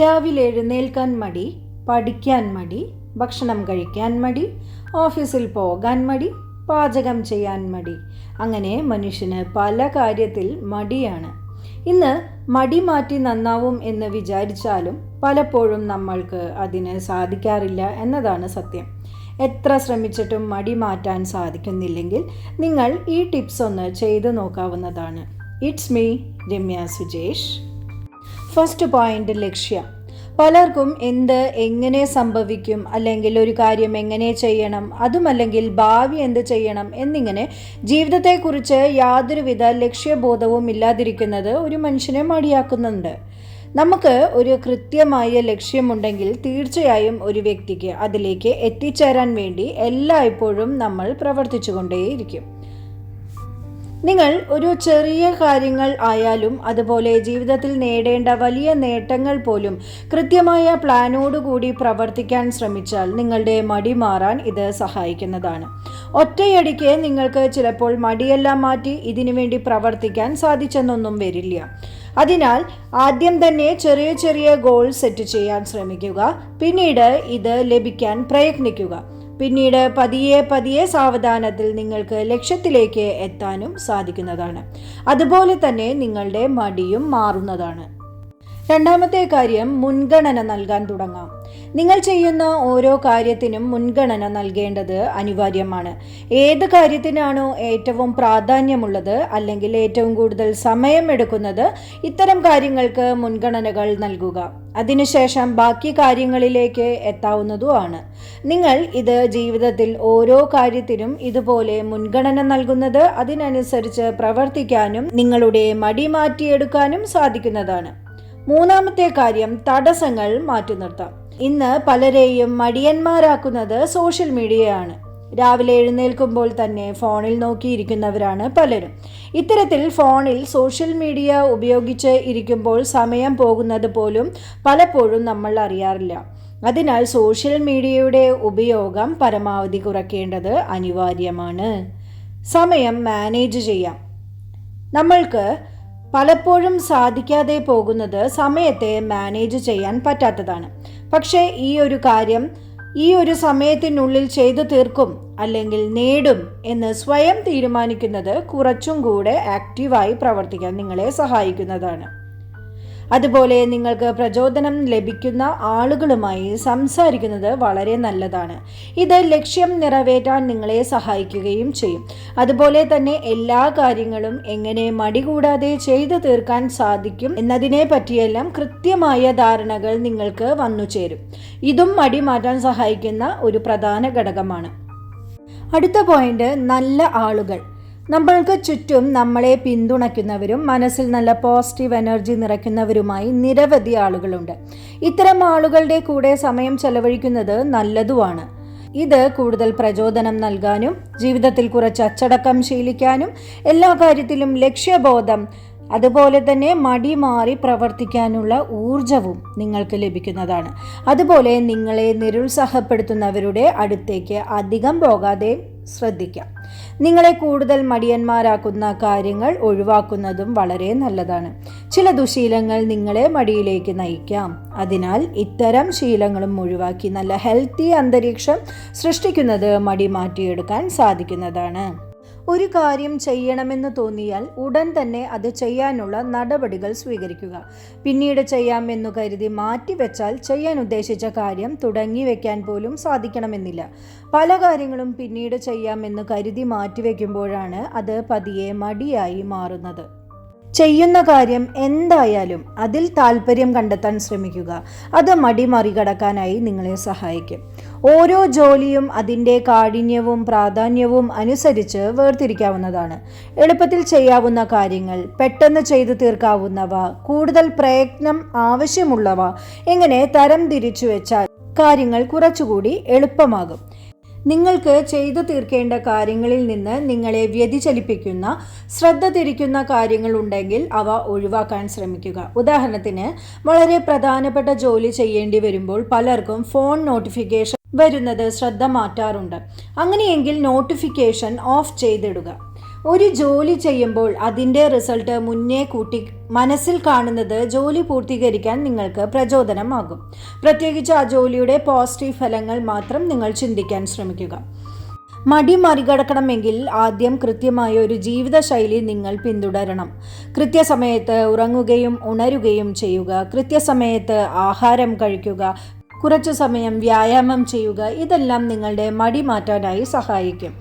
രാവിലെ എഴുന്നേൽക്കാൻ മടി പഠിക്കാൻ മടി ഭക്ഷണം കഴിക്കാൻ മടി ഓഫീസിൽ പോകാൻ മടി പാചകം ചെയ്യാൻ മടി. അങ്ങനെ മനുഷ്യന് പല കാര്യത്തിൽ മടിയാണ്. ഇന്ന് മടി മാറ്റി നന്നാവും എന്ന് വിചാരിച്ചാലും പലപ്പോഴും നമ്മൾക്ക് അതിന് സാധിക്കാറില്ല എന്നതാണ് സത്യം. എത്ര ശ്രമിച്ചിട്ടും മടി മാറ്റാൻ സാധിക്കുന്നില്ലെങ്കിൽ നിങ്ങൾ ഈ ടിപ്സ് ഒന്ന് ചെയ്തു നോക്കാവുന്നതാണ്. It's me Ramya Sujesh. First point ലക്ഷ്യം. പലർക്കും എന്ത് എങ്ങനെ സംഭവിക്കും അല്ലെങ്കിൽ ഒരു കാര്യം എങ്ങനെ ചെയ്യണം അതുമല്ലെങ്കിൽ ഭാവി എന്ത് ചെയ്യണം എന്നിങ്ങനെ ജീവിതത്തെക്കുറിച്ച് യാതൊരുവിധ ലക്ഷ്യബോധവും ഇല്ലാതിരിക്കുന്നത് ഒരു മനുഷ്യനെ മടിയാക്കുന്നുണ്ട്. നമുക്ക് ഒരു കൃത്യമായ ലക്ഷ്യമുണ്ടെങ്കിൽ തീർച്ചയായും ഒരു വ്യക്തിക്ക് അതിലേക്ക് എത്തിച്ചേരാൻ വേണ്ടി എല്ലായ്പ്പോഴും നമ്മൾ പ്രവർത്തിച്ചുകൊണ്ടേയിരിക്കും. നിങ്ങൾ ഒരു ചെറിയ കാര്യങ്ങൾ ആയാലും അതുപോലെ ജീവിതത്തിൽ നേടേണ്ട വലിയ നേട്ടങ്ങൾ പോലും കൃത്യമായ പ്ലാനോടുകൂടി പ്രവർത്തിക്കാൻ ശ്രമിച്ചാൽ നിങ്ങളുടെ മടി മാറാൻ ഇത് സഹായിക്കുന്നതാണ്. ഒറ്റയടിക്ക് നിങ്ങൾക്ക് ചിലപ്പോൾ മടിയെല്ലാം മാറ്റി ഇതിനു വേണ്ടി പ്രവർത്തിക്കാൻ സാധിച്ചെന്നൊന്നും വരില്ല. അതിനാൽ ആദ്യം തന്നെ ചെറിയ ചെറിയ ഗോൾ സെറ്റ് ചെയ്യാൻ ശ്രമിക്കുക. പിന്നീട് ഇത് ലഭിക്കാൻ പ്രയത്നിക്കുക. പിന്നീട് പതിയെ പതിയെ സാവധാനത്തിൽ നിങ്ങൾക്ക് ലക്ഷ്യത്തിലേക്ക് എത്താനും സാധിക്കുന്നതാണ്. അതുപോലെ തന്നെ നിങ്ങളുടെ മടിയും മാറുന്നതാണ്. രണ്ടാമത്തെ കാര്യം മുൻഗണന നൽകാൻ തുടങ്ങാം. നിങ്ങൾ ചെയ്യുന്ന ഓരോ കാര്യത്തിനും മുൻഗണന നൽകേണ്ടത് അനിവാര്യമാണ്. ഏത് കാര്യത്തിനാണോ ഏറ്റവും പ്രാധാന്യമുള്ളത് അല്ലെങ്കിൽ ഏറ്റവും കൂടുതൽ സമയമെടുക്കുന്നത് ഇത്തരം കാര്യങ്ങൾക്ക് മുൻഗണനകൾ നൽകുക. അതിനുശേഷം ബാക്കി കാര്യങ്ങളിലേക്ക് എത്താവുന്നതുമാണ് നിങ്ങൾ ഇത് ജീവിതത്തിൽ ഓരോ കാര്യത്തിനും ഇതുപോലെ മുൻഗണന നൽകുന്നത് അതിനനുസരിച്ച് പ്രവർത്തിക്കാനും നിങ്ങളുടെ മടി മാറ്റിയെടുക്കാനും സാധിക്കുന്നതാണ്. മൂന്നാമത്തെ കാര്യം തടസ്സങ്ങൾ മാറ്റി നിർത്താം. ഇന്ന് പലരെയും മടിയന്മാരാക്കുന്നത് സോഷ്യൽ മീഡിയയാണ്. രാവിലെ എഴുന്നേൽക്കുമ്പോൾ തന്നെ ഫോണിൽ നോക്കിയിരിക്കുന്നവരാണ് പലരും. ഇത്തരത്തിൽ ഫോണിൽ സോഷ്യൽ മീഡിയ ഉപയോഗിച്ച് ഇരിക്കുമ്പോൾ സമയം പോകുന്നത് പോലും പലപ്പോഴും നമ്മൾ അറിയാറില്ല. അതിനാൽ സോഷ്യൽ മീഡിയയുടെ ഉപയോഗം പരമാവധി കുറയ്ക്കേണ്ടത് അനിവാര്യമാണ്. സമയം മാനേജ് ചെയ്യാം. നമ്മൾക്ക് പലപ്പോഴും സാധിക്കാതെ പോകുന്നത് സമയത്തെ മാനേജ് ചെയ്യാൻ പറ്റാത്തതാണ്. പക്ഷേ ഈ ഒരു കാര്യം ഈ ഒരു സമയത്തിനുള്ളിൽ ചെയ്തു തീർക്കും അല്ലെങ്കിൽ നേടും എന്ന് സ്വയം തീരുമാനിക്കുന്നത് കുറച്ചും കൂടെ ആക്റ്റീവായി പ്രവർത്തിക്കാൻ നിങ്ങളെ സഹായിക്കുന്നതാണ്. അതുപോലെ നിങ്ങൾക്ക് പ്രചോദനം ലഭിക്കുന്ന ആളുകളുമായി സംസാരിക്കുന്നത് വളരെ നല്ലതാണ്. ഇത് ലക്ഷ്യം നിറവേറ്റാൻ നിങ്ങളെ സഹായിക്കുകയും ചെയ്യും. അതുപോലെ തന്നെ എല്ലാ കാര്യങ്ങളും എങ്ങനെ മടികൂടാതെ ചെയ്തു തീർക്കാൻ സാധിക്കും എന്നതിനെ പറ്റിയെല്ലാം കൃത്യമായ ധാരണകൾ നിങ്ങൾക്ക് വന്നു ചേരും. ഇതും മടി മാറ്റാൻ സഹായിക്കുന്ന ഒരു പ്രധാന ഘടകമാണ്. അടുത്ത പോയിന്റ് നല്ല ആളുകൾ. നമ്മൾക്ക് ചുറ്റും നമ്മളെ പിന്തുണയ്ക്കുന്നവരും മനസ്സിൽ നല്ല പോസിറ്റീവ് എനർജി നിറയ്ക്കുന്നവരുമായി നിരവധി ആളുകളുണ്ട്. ഇത്തരം ആളുകളുടെ കൂടെ സമയം ചെലവഴിക്കുന്നത് നല്ലതുമാണ്. ഇത് കൂടുതൽ പ്രചോദനം നൽകാനും ജീവിതത്തിൽ കുറച്ച് അച്ചടക്കം ശീലിക്കാനും എല്ലാ കാര്യത്തിലും ലക്ഷ്യബോധം അതുപോലെ തന്നെ മടി മാറി പ്രവർത്തിക്കാനുള്ള ഊർജവും നിങ്ങൾക്ക് ലഭിക്കുന്നതാണ്. അതുപോലെ നിങ്ങളെ നിരുത്സാഹപ്പെടുത്തുന്നവരുടെ അടുത്തേക്ക് അധികം പോകാതെ ശ്രദ്ധിക്കാം. നിങ്ങളെ കൂടുതൽ മടിയന്മാരാക്കുന്ന കാര്യങ്ങൾ ഒഴിവാക്കുന്നതും വളരെ നല്ലതാണ്. ചില ദുശീലങ്ങൾ നിങ്ങളെ മടിയിലേക്ക് നയിക്കാം. അതിനാൽ ഇത്തരം ശീലങ്ങളും ഒഴിവാക്കി നല്ല ഹെൽത്തി അന്തരീക്ഷം സൃഷ്ടിക്കുന്നത് മടി മാറ്റിയെടുക്കാൻ സാധിക്കുന്നതാണ്. ഒരു കാര്യം ചെയ്യണമെന്ന് തോന്നിയാൽ ഉടൻ തന്നെ അത് ചെയ്യാനുള്ള നടപടികൾ സ്വീകരിക്കുക. പിന്നീട് ചെയ്യാമെന്നു കരുതി മാറ്റിവെച്ചാൽ ചെയ്യാൻ ഉദ്ദേശിച്ച കാര്യം തുടങ്ങി വെക്കാൻ പോലും സാധിക്കണമെന്നില്ല. പല കാര്യങ്ങളും പിന്നീട് ചെയ്യാമെന്ന് കരുതി മാറ്റിവെക്കുമ്പോഴാണ് അത് പതിയെ മടിയായി മാറുന്നത്. ചെയ്യുന്ന കാര്യം എന്തായാലും അതിൽ താല്പര്യം കണ്ടെത്താൻ ശ്രമിക്കുക. അത് മടി മറികടക്കാനായി നിങ്ങളെ സഹായിക്കും. ഓരോ ജോലിയും അതിന്റെ കാഠിന്യവും പ്രാധാന്യവും അനുസരിച്ച് വേർതിരിക്കാവുന്നതാണ്. എളുപ്പത്തിൽ ചെയ്യാവുന്ന കാര്യങ്ങൾ പെട്ടെന്ന് ചെയ്തു തീർക്കാവുന്നവ കൂടുതൽ പ്രയത്നം ആവശ്യമുള്ളവ എങ്ങനെ തരം തിരിച്ചു വെച്ചാൽ കാര്യങ്ങൾ കുറച്ചുകൂടി എളുപ്പമാകും. നിങ്ങൾക്ക് ചെയ്തു തീർക്കേണ്ട കാര്യങ്ങളിൽ നിന്ന് നിങ്ങളെ വ്യതിചലിപ്പിക്കുന്ന ശ്രദ്ധ തിരിക്കുന്ന കാര്യങ്ങൾ ഉണ്ടെങ്കിൽ അവ ഒഴിവാക്കാൻ ശ്രമിക്കുക. ഉദാഹരണത്തിന് വളരെ പ്രധാനപ്പെട്ട ജോലി ചെയ്യേണ്ടി വരുമ്പോൾ പലർക്കും ഫോൺ നോട്ടിഫിക്കേഷൻ വരുന്നത് ശ്രദ്ധ മാറ്റാറുണ്ട്. അങ്ങനെയെങ്കിൽ നോട്ടിഫിക്കേഷൻ ഓഫ് ചെയ്തിടുക. ഒരു ജോലി ചെയ്യുമ്പോൾ അതിന്റെ റിസൾട്ട് മുന്നേ കൂട്ടി മനസ്സിൽ കാണുന്നത് ജോലി പൂർത്തീകരിക്കാൻ നിങ്ങൾക്ക് പ്രചോദനമാകും. പ്രത്യേകിച്ച് ആ ജോലിയുടെ പോസിറ്റീവ് ഫലങ്ങൾ മാത്രം നിങ്ങൾ ചിന്തിക്കാൻ ശ്രമിക്കുക. മടി മറികടക്കണമെങ്കിൽ ആദ്യം കൃത്യമായ ഒരു ജീവിതശൈലി നിങ്ങൾ പിന്തുടരണം. കൃത്യസമയത്ത് ഉറങ്ങുകയും ഉണരുകയും ചെയ്യുക. കൃത്യസമയത്ത് ആഹാരം കഴിക്കുക. കുറച്ചു സമയം വ്യായാമം ചെയ്യുക. ഇതെല്ലാം നിങ്ങളുടെ മടി മാറ്റാനായി സഹായിക്കും.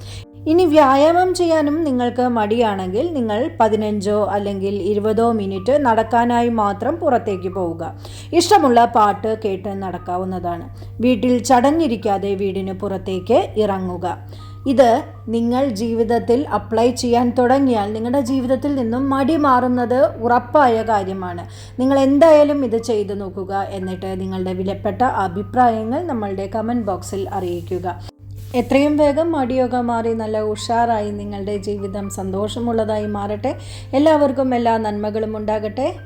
ഇനി വ്യായാമം ചെയ്യാനും നിങ്ങൾക്ക് മടിയാണെങ്കിൽ നിങ്ങൾ പതിനഞ്ചോ അല്ലെങ്കിൽ ഇരുപതോ മിനിറ്റ് നടക്കാനായി മാത്രം പുറത്തേക്ക് പോവുക. ഇഷ്ടമുള്ള പാട്ട് കേട്ട് നടക്കാവുന്നതാണ്. വീട്ടിൽ ചടഞ്ഞിരിക്കാതെ വീടിന് പുറത്തേക്ക് ഇറങ്ങുക. ഇത് നിങ്ങൾ ജീവിതത്തിൽ അപ്ലൈ ചെയ്യാൻ തുടങ്ങിയാൽ നിങ്ങളുടെ ജീവിതത്തിൽ നിന്നും മടി മാറുന്നത് ഉറപ്പായ കാര്യമാണ്. നിങ്ങൾ എന്തായാലും ഇത് ചെയ്തു നോക്കുക എന്നിട്ട് നിങ്ങളുടെ വിലപ്പെട്ട അഭിപ്രായങ്ങൾ നമ്മളുടെ കമന്റ് ബോക്സിൽ അറിയിക്കുക. എത്രയും വേഗം മടിയൊക്കെ മാറി നല്ല ഉഷാറായി നിങ്ങളുടെ ജീവിതം സന്തോഷമുള്ളതായി മാറട്ടെ. എല്ലാവർക്കും എല്ലാ നന്മകളും ഉണ്ടാകട്ടെ.